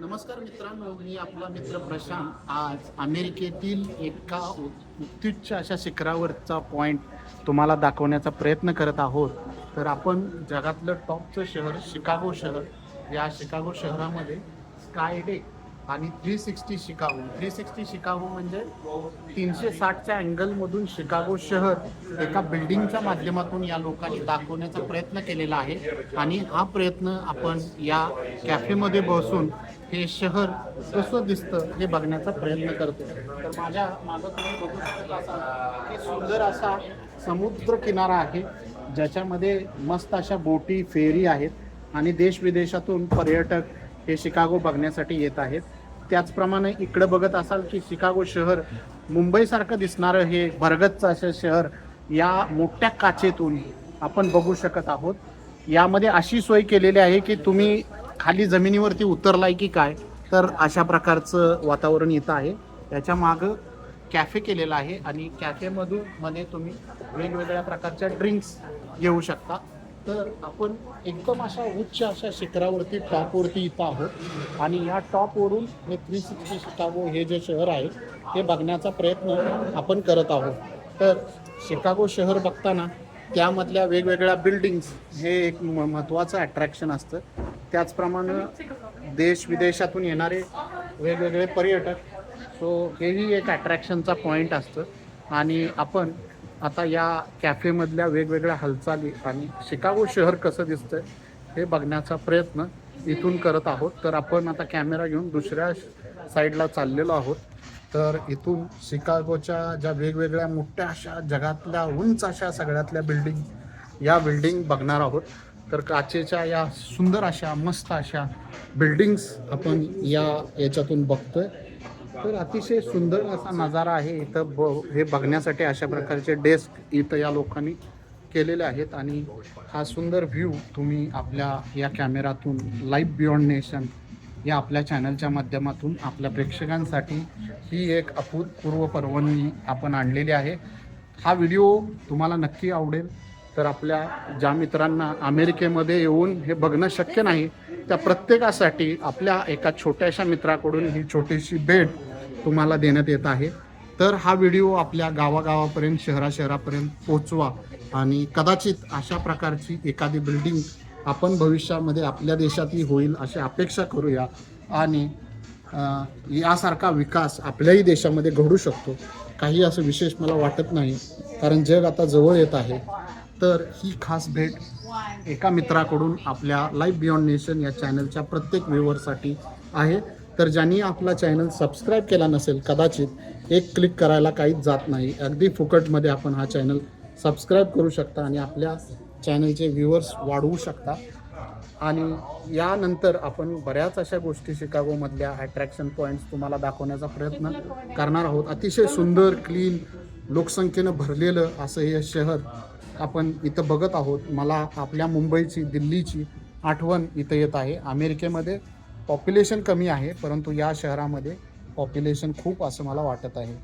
नमस्कार मित्रांनो मी आपला मित्र प्रशांत. आज अमेरिकेतील एका उत्युच्च अशा शिखरावरचा पॉईंट तुम्हाला दाखवण्याचा प्रयत्न करत आहोत. तर आपण जगातलं टॉपचं शहर शिकागो शहर. या शिकागो शहरामध्ये स्कायडेक आणि three sixty Chicago. Three sixty Chicago म्हणजे तीनशे साठच्या अँगलमधून शिकागो शहर एका बिल्डिंगच्या माध्यमातून या लोकांनी दाखवण्याचा प्रयत्न केलेला आहे. आणि हा प्रयत्न आपण या कॅफेमध्ये बसून हे शहर कसं दिसतं हे बघण्याचा प्रयत्न करतो. तर माझ्या माझं तुम्ही बघू शकता असा की सुंदर असा समुद्र किनारा आहे ज्याच्यामध्ये मस्त अशा बोटी फेरी आहेत आणि देश विदेशातून पर्यटक हे शिकागो बघण्यासाठी येत आहेत. त्याचप्रमाणे इकडं बघत असाल की शिकागो शहर मुंबईसारखं दिसणारं हे भरगतचं असं शहर या मोठ्या काचेतून आपण बघू शकत आहोत. यामध्ये अशी सोय केलेली आहे की तुम्ही खाली जमिनीवरती उतरलाय की काय तर अशा प्रकारचं वातावरण इथं आहे. त्याच्या मागं कॅफे केलेला आहे आणि कॅफेमधून मध्ये तुम्ही वेगवेगळ्या प्रकारच्या ड्रिंक्स घेऊ शकता. तर आपण एकदम अशा उच्च अशा शिखरावरती टॉपवरती इथं आहोत. आणि या टॉपवरून हे थ्री सिक्स्टी शिकागो हे जे शहर आहे हे बघण्याचा प्रयत्न आपण करत आहोत. तर शिकागो शहर बघताना त्यामधल्या वेगवेगळ्या बिल्डिंग्स हे एक म- महत्त्वाचं अट्रॅक्शन असतं. त्याचप्रमाणे देश विदेशातून येणारे वेगवेगळे पर्यटक सो हेही एक अट्रॅक्शनचा पॉईंट असतं. आणि आपण आता या कॅफेमधल्या वेगवेगळ्या हालचाली आणि शिकागो शहर कसं दिसतंय हे बघण्याचा प्रयत्न इथून करत आहोत. तर आपण आता कॅमेरा घेऊन दुसऱ्या साईडला चाललेलो आहोत. तर इथून शिकागोच्या ज्या वेगवेगळ्या मोठ्या अशा जगातल्या उंच अशा सगळ्यातल्या बिल्डिंग या बिल्डिंग बघणार आहोत. तर काचेच्या या सुंदर अशा मस्त अशा बिल्डिंग्स आपण या याच्यातून बघतोय. तर अतिशय सुंदर असा नजारा आहे इथं ब हे बघण्यासाठी अशा प्रकारचे डेस्क इथं या लोकांनी केलेले आहेत आणि हा सुंदर व्ह्यू तुम्ही आपल्या या कॅमेरातून लाईव्ह बियॉन्ड नेशन या आपल्या चॅनलच्या माध्यमातून आपल्या प्रेक्षकांसाठी ही एक अभूतपूर्व पर्वणी आपण आणलेली आहे. हा व्हिडिओ तुम्हाला नक्की आवडेल. तर आपल्या ज्या मित्रांना अमेरिकेमध्ये येऊन हे बघणं शक्य नाही त्या प्रत्येकासाठी आपल्या एका छोट्याशा मित्राकडून ही छोटीशी भेट तुम्हाला देण्यात येत आहे. तर हा व्हिडिओ आपल्या गावागावापर्यंत शहरा शहरापर्यंत पोचवा आणि कदाचित अशा प्रकारची एखादी बिल्डिंग आपण भविष्यामध्ये आपल्या देशातही होईल अशी अपेक्षा करूया आणि यासारखा विकास आपल्याही देशामध्ये घडू शकतो. काही असं विशेष मला वाटत नाही कारण जग आता जवळ येत आहे. तर ही खास भेट एका मित्राकडून आपल्या लाईफ बियॉन्ड नेशन या चॅनलच्या प्रत्येक व्ह्युअरसाठी आहे. तर ज्यांनी आपला चॅनल सबस्क्राईब केला नसेल कदाचित एक क्लिक करायला काहीच जात नाही. अगदी फुकटमध्ये आपण हा चॅनल सबस्क्राईब करू शकता आणि आपल्या चॅनलचे व्ह्युअर्स वाढवू शकता. आणि यानंतर आपण बऱ्याच अशा गोष्टी शिकागोमधल्या अट्रॅक्शन पॉईंट्स तुम्हाला दाखवण्याचा प्रयत्न करणार आहोत. अतिशय सुंदर क्लीन लोकसंख्येनं भरलेलं असं हे शहर आपण इथं बघत आहोत. मला आपल्या मुंबईची दिल्लीची आठवण इथं येत आहे. अमेरिकेमध्ये पॉप्युलेशन कमी आहे परंतु या शहरामध्ये पॉप्युलेशन खूप असं मला वाटत आहे.